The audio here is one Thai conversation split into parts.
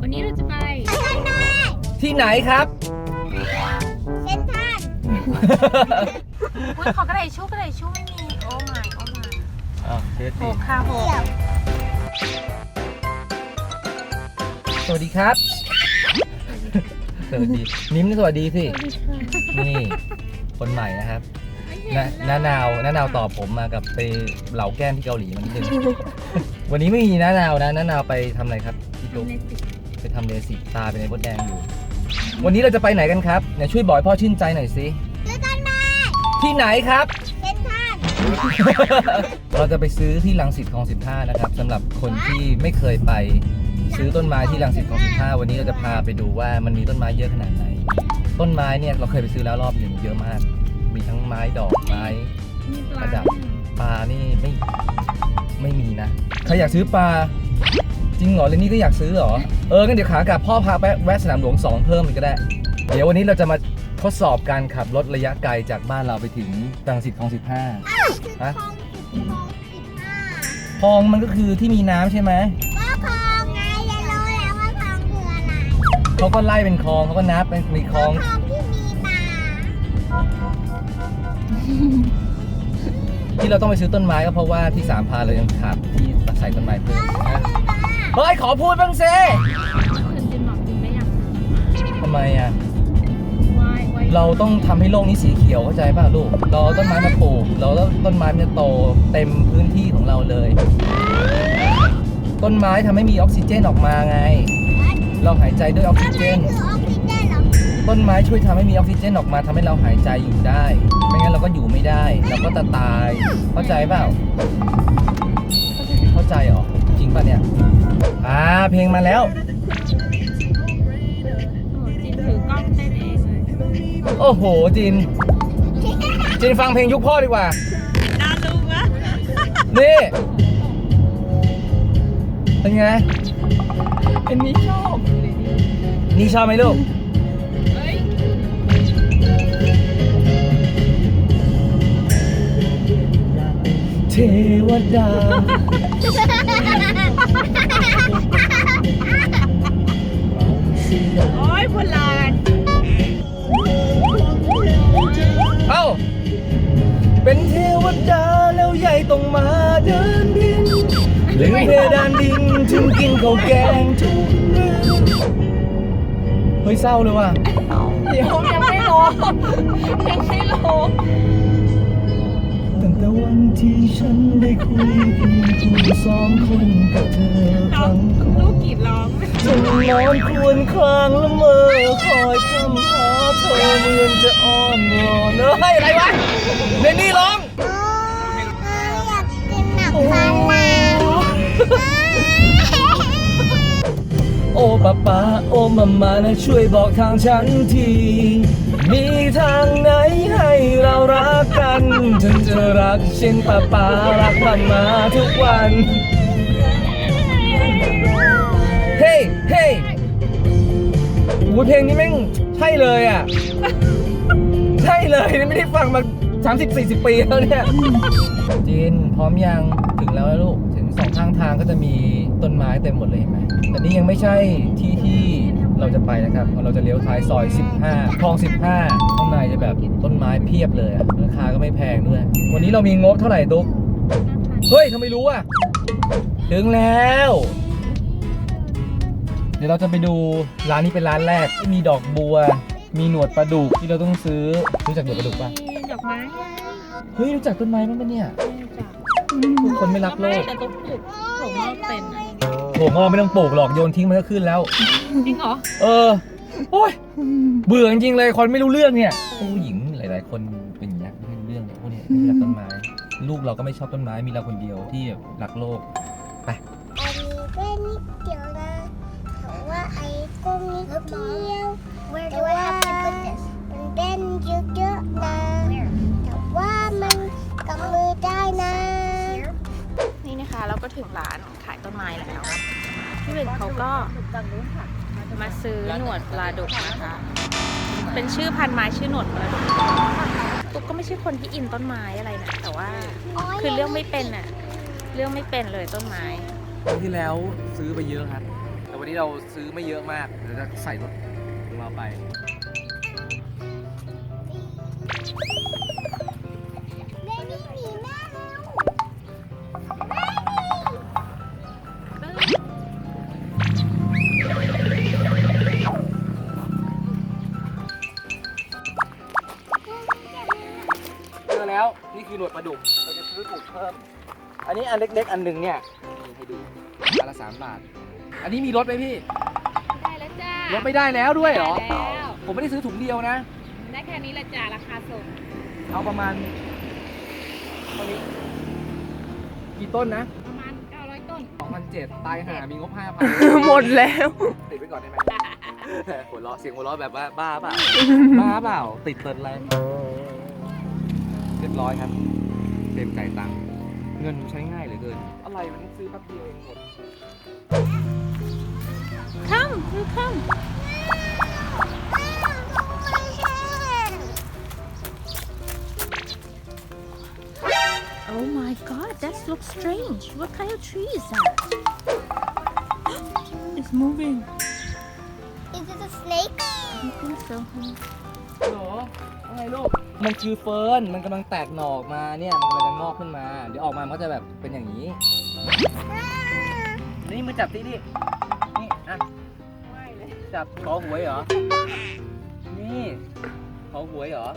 วันนี้เราจะไปที่ไหนครับ เซนทรันอุ้ยขอกระดาษชูกระดาษชูไม่มี โอ้ไม่โอ้ไม่อ้าวเทสโหดิค่ะโหเดี่ยวสวัสดีครับ สวัสดีนิ้มสวัสดีสิ นี่ คนใหม่นะครับน้าน้านาวน้านาวตอบผมมากับไปเหลาแก้มที่เกาหลีมันนิดนึงวันนี้ไม่มีน้านาวนะน้านาวไปทำอะไรครับพี่ตุ๊ก ไปทำเลสิกตาเป็นไอ้มดแดงอยู่ วันนี้เราจะไปไหนกันครับเนี่ยช่วยบอกให้พ่อชื่นใจหน่อยสิซื้อต้นไม้ที่ไหนครับเซนทรันเราจะไปซื้อที่ลังสิตคลอง 15 นะครับสำหรับคนที่ไม่เคยไป ซื้อต้นไม้ที่ลังสิตคลอง 15 วันนี้เราจะพาไปดูว่ามันมีต้นไม้เยอะขนาดไหน ต้นไม้เนี่ยเราเคยไปซื้อแล้วรอบหนึ่งเยอะมาก มีทั้งไม้ดอกไม้มีปประดัลาบปลานี่ไม่ไม่มีนะใครอยากซื้อปลา จริงเหรอเรนนี่ก็อยากซื้อเหรอ เอองั้นเดี๋ยวขากลับพ่อพาไปแวะสนามหลวงสองเพิ่มอีกก็ได้ เดี๋ยววันนี้เราจะมาทดสอบการขับรถระยะไกลจากบ้านเราไปถึงตังสิตคลอง15คือฮะคลองสิบคลองสิบห้าคลองมันก็คือที่มีน้ำใช่ไหมก็คลองไงจะรู้แล้วว่าคลองคืออะไรเขาก็ไล่เป็นคลองเขาก็นับเป็นมีคลอง คลองที่มีปลาที่เราต้องไปซื้อต้นไม้ก็เพราะว่าที่สามพรานเรายังขาดที่ใส่ต้นไม้เพิ่มนะ เฮ้ย ขอพูดบ้างสิคือจินบอกจินไม่อยากทำไมอะวายวายเราต้องทำให้โลกนี้สีเขียวเข้าใจป่ะลูก เราเอาต้นไม้มาปลูก เราแล้วต้นไม้มันจะโตเต็มพื้นที่ของเราเลย ต้นไม้ทำให้มีออกซิเจนออกมาไง เราหายใจด้วยออกซิต้นเจไม้นคือออกซิเจนเหรอต้นไม้ช่วยทำให้มีออกซิเจนออกมาทำให้เราหายใจอยู่ได้ ไม่งั้นเราก็อยู่ไม่ได้ เราก็จะตาย เข้าใจเปล่า เข้าใจเหรอจริง ป่ะเนี่ย อ่า เพลงมาแล้วโอ้จินถือกล้องเต้นเองเลยโอ้โหจิน จินฟังเพลงยุคพ่อดีกว่า น่ารู้วะนี่ เป็นไงเป็นนี้ชอบนี่ชอบไหมลูก เฮ้ยเทวดา โอ้ยโบราณเอ้า เป็นเทวดาแล้วใหญ่ต้องมาเดินดินเล่นเพดานดินถึงกินข้าวแกงทุกมื้อเฮ้ยเศร้าเลยว่ะ เดี๋ยวยังไม่ร้องยังไม่ร้องตั้งแต่ วันที่ฉันได้คุยเพียงคุณสองคนกับเธอครั้งก่อลูนกกรีดร้องฉันนอนควรคลางละเมอคอยคำหาเธอเหมือนจะอ้อนวอนเฮ้ยอะไรวะเรนนี่ร้องโอ้อยากกินหนักพาราโอ้ป้าป้าโอ้มามานะช่วยบอกทางฉันที มีทางไหนให้ รักช่นป้าป้ารักมามาทุกวัน เฮ้ยเฮ้ยโอ้โหเพลงนี้แม่งใช่เลยอะ ใช่เลยนี่ไม่ได้ฟังมา 30-40 ปีแล้วเนี่ยจีนพร้อมยังถึงแล้วนะลูก ถึงสองข้างทางก็จะมีต้นไม้เต็มหมดเลยเห็นไหมแต่นี่ยังไม่ใช่ที่ที่ เราจะไปนะครับ เราจะเลี้ยวท้ายซอย 15คลอง 15 ข้างในจะแบบต้นไม้เพียบเลยอะราคาก็ไม่แพงด้วย วันนี้เรามีงบเท่าไหร่ตุ๊ก เฮ้ยทำไมรู้อะ ถึงแล้ว เดี๋ยวเราจะไปดูร้านนี้เป็นร้านแรกที่มีดอกบัว มีหนวดปลาดุกที่เราต้องซื้อ รู้จักหนวดปลาดุกปะดอกไม้เฮ้ยรู้จักต้นไม้บ้างปะเนี่ยคนไม่รักโลก แต่ต้องปลูกผมงอกเป็นอะ โถงอไม่ต้องปลูกหรอกโยนทิ้งมันก็ขึ้นแล้ว จริงเหรอ เออ โอ้ย เบื่อจริงๆเลยคนไม่รู้เรื่องเนี่ย ผู้หญิงหลาย ๆ คนเป็นอย่างนี้ยไม่รู้เรื่องเนี่ยพวกเนี้ยไม่รักต้นไม้ ลูกเราก็ไม่ชอบต้นไม้ มีเราคนเดียวที่รักโลก อันนี้แค่นิดเดียวนะแต่ว่าไอ้กุ้งนิดเดียวแต่ว่ามันเป็นเยอะๆนะแต่ว่ามันกำมือได้นะ นี่นะคะเราก็ถึงร้านขายต้นไม้แล้วพี่เบนเขาก็มาซื้อหนวดปลาดุกนะคะ เป็นชื่อพันไม้ชื่อหนวดปลาดุกตุ๊กก็ไม่ใช่คนที่อินต้นไม้อะไรนะแต่ว่าคือเรื่องไม่เป็นอะเรื่องไม่เป็นเลยต้นไม้ที่แล้วซื้อไปเยอะครับ แต่วันนี้เราซื้อไม่เยอะมากเดี๋ยวจะใส่รถของเราไป แล้วนี่คือหนวดปลาดุกเราจะซื้อถูกเพิ่ม อันนี้อันเล็กๆ อันหนึ่งเนี่ยนี่ให้ดูอันละสามบาท อันนี้มีรถไหมพี่ได้แล้วจ้ารถไม่ได้แล้วด้วยเหรอ ได้แล้วผมไม่ได้ซื้อถุงเดียวนะ ได้แค่นี้ละจ้าราคาส่งเอาประมาณเท่านี้กี่ต้นนะประมาณ 900 ต้น2,007ตายห่ามีงบ5,000 หมดแล้ว ติดไว้ก่อนได้ไหมหัวเราะเสียงหัวเราะแบบว่าบ้าเปล่า บ้าเปล่า ติดเติดอะไรเรี ยบร้อยครับเต็มจ่ายตังค์เงินใช้ง่ายเหลือเกิน อะไรมันซื้อแป๊บเดียวเองหมด Come you come Oh my god that looks strange What kind of tree is that It's moving Is it a snake? I think so หรอว่าไงลูก มันคือเฟิร์น มันกำลังแตกหน่อออกมาเนี่ย มันกำลังงอกขึ้นมา เดี๋ยวออกมา มันก็จะแบบเป็นอย่างนี้ นี่มือจับสิดิ นี่อะจับขอหวยเหรอ นี่ขอหวยเหรอ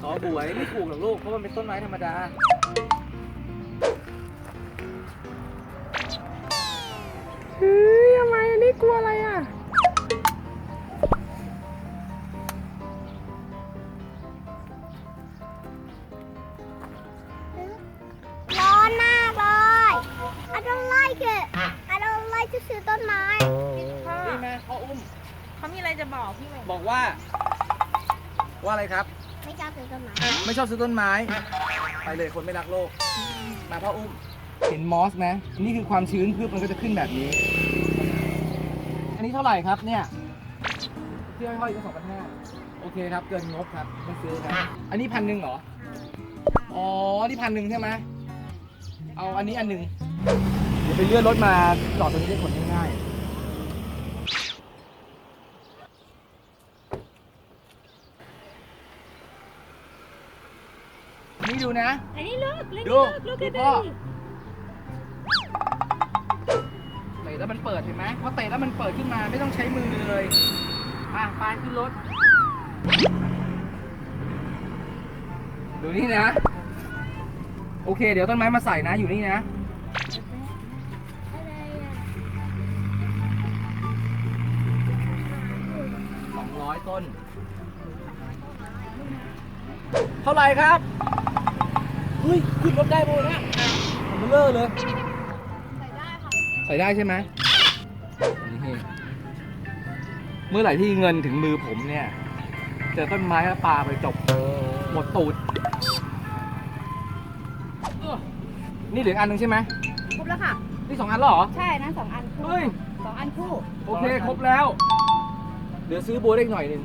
ขอหวยไม่ถูกหรอกลูก เพราะมันเป็นต้นไม้ธรรมดา พี่เวงบอกว่า ว่าอะไรครับ ไม่กล้าซื้อต้นไม้ไม่ชอบซื้อต้นไม้ ไปเลยคนไม่รักโลก มาพ่ออุ้ม เห็นมอสไหมนี่คือความชื้นพืชมันก็จะขึ้นแบบนี้ อันนี้เท่าไหร่ครับเนี่ยที่ห้อยๆก็สองพันห้าโอเคครับ เกินงบครับไม่ซื้อครับ อันนี้พันหนึ่งเหรอ อ๋อ นี่พันหนึ่งใช่ไหมเอาอันนี้อันหนึ่งเดี๋ยวไปเลื่อนรถมาจอดตรงนี้ได้ขนง่ายๆ นี่ดูนะ อันนี้ look look ดู look look ดู at พ่อ that เตะแล้วมันเปิดเห็นไหมพอเตะแล้วมันเปิดขึ้นมาไม่ต้องใช้มือเลยอะไปขึ้นรถ ดูนี่นะ โอเค เดี๋ยวต้นไม้มาใส่นะอยู่นี่นะสองร้อยต้น เท่าไหร่ครับ เฮ้ยขึ้นรถได้โมนะมันเลอะเลย ใส่ได้ใช่ไหมนี่เมื่อไหร่ที่เงินถึงมือผมเนี่ยเจอต้นไม้แล้วปลาไปจบหมดตูดเออนี่เหลืออกอันหนึ่งใช่ไหมครบแล้วค่ะ นี่สองอันแล้วเหรอ ใช่นะสองอันคู่เฮ้ย สองอันคู่ โอเค ครบแล้ว เดี๋ยวซื้อบัวได้อีกหน่อยหนึ่ง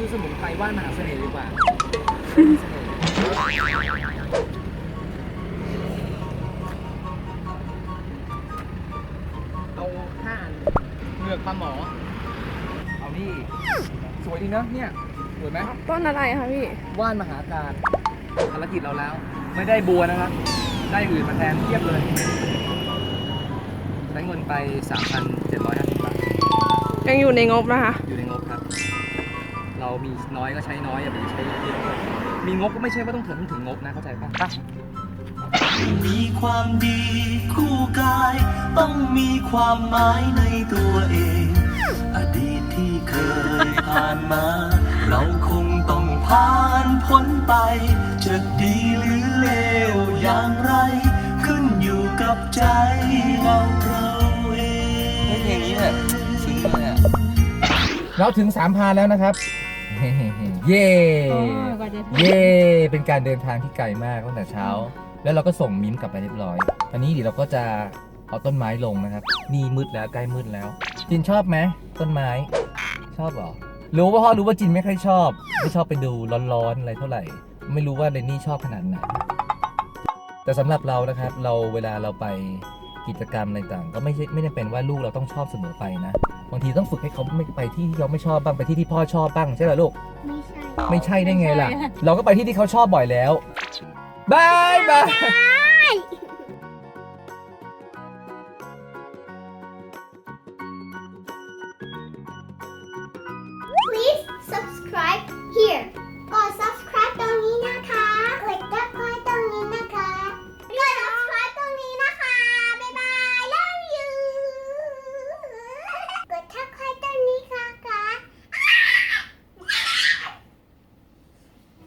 ซื้อสมุนไพรว่านมหาเสน่ห์ดีกว่าเอาห้าอันเหงือกปลาหมอ เอานี่ สวยดีนะเนี่ย สวยไหมต้นอะไรคะพี่ ว่านมหาการภารกิจเราแล้ว ไม่ได้บัวนะครับ ได้อื่นมาแทนเทียบเลย ใช้เงินไป 3,750บาท ยังอยู่ในงบนะคะ อยู่ในงบครับ เรามีน้อยก็ใช้น้อยอย่าไปใช้เยอะมีงบก็ไม่ใช่ว่าต้องถึงถึงงบนะเข้าใจปะไปมีความดีคู่กาย ต้องมีความหมายในตัวเอง อดีตที่เคยผ่านมา เราคงต้องผ่านพ้นไป จะดีหรือเลวอย่างไร ขึ้นอยู่กับใจเราเราเองเพลงนี้เนี่ยซึ้งเลยอะเราถึงสามพานแล้วนะครับ เย่เย่เป็นการเดินทางที่ไกลมากตั้งแต่เช้า แล้วเราก็ส่งมิ้มกลับไปเรียบร้อยอันนี้เดี๋ยวเราก็จะเอาต้นไม้ลงนะครับ นี่มืดแล้วใกล้มืดแล้ว จินชอบไหมต้นไม้ ชอบเหรอรู้ว่าพ่อรู้ว่าจินไม่ค่อยชอบ ไม่ชอบไปดูร้อนๆอะไรเท่าไหร่ ไม่รู้ว่าเรนนี่ชอบขนาดไหนแต่สำหรับเรานะครับ เราเวลาเราไปกิจกรรมอะไรต่าง ก็ไม่ใช่ไม่ได้เป็นว่าลูกเราต้องชอบเสมอไปนะ บางทีต้องฝึกให้เขาไม่ไปที่ที่เขาไม่ชอบบ้างไปที่ที่พ่อชอบบ้างใช่ไหมลูก ไม่ใช่ ไม่ใช่ได้ไงล่ะ เราก็ไปที่ที่เขาชอบบ่อยแล้วบายบาย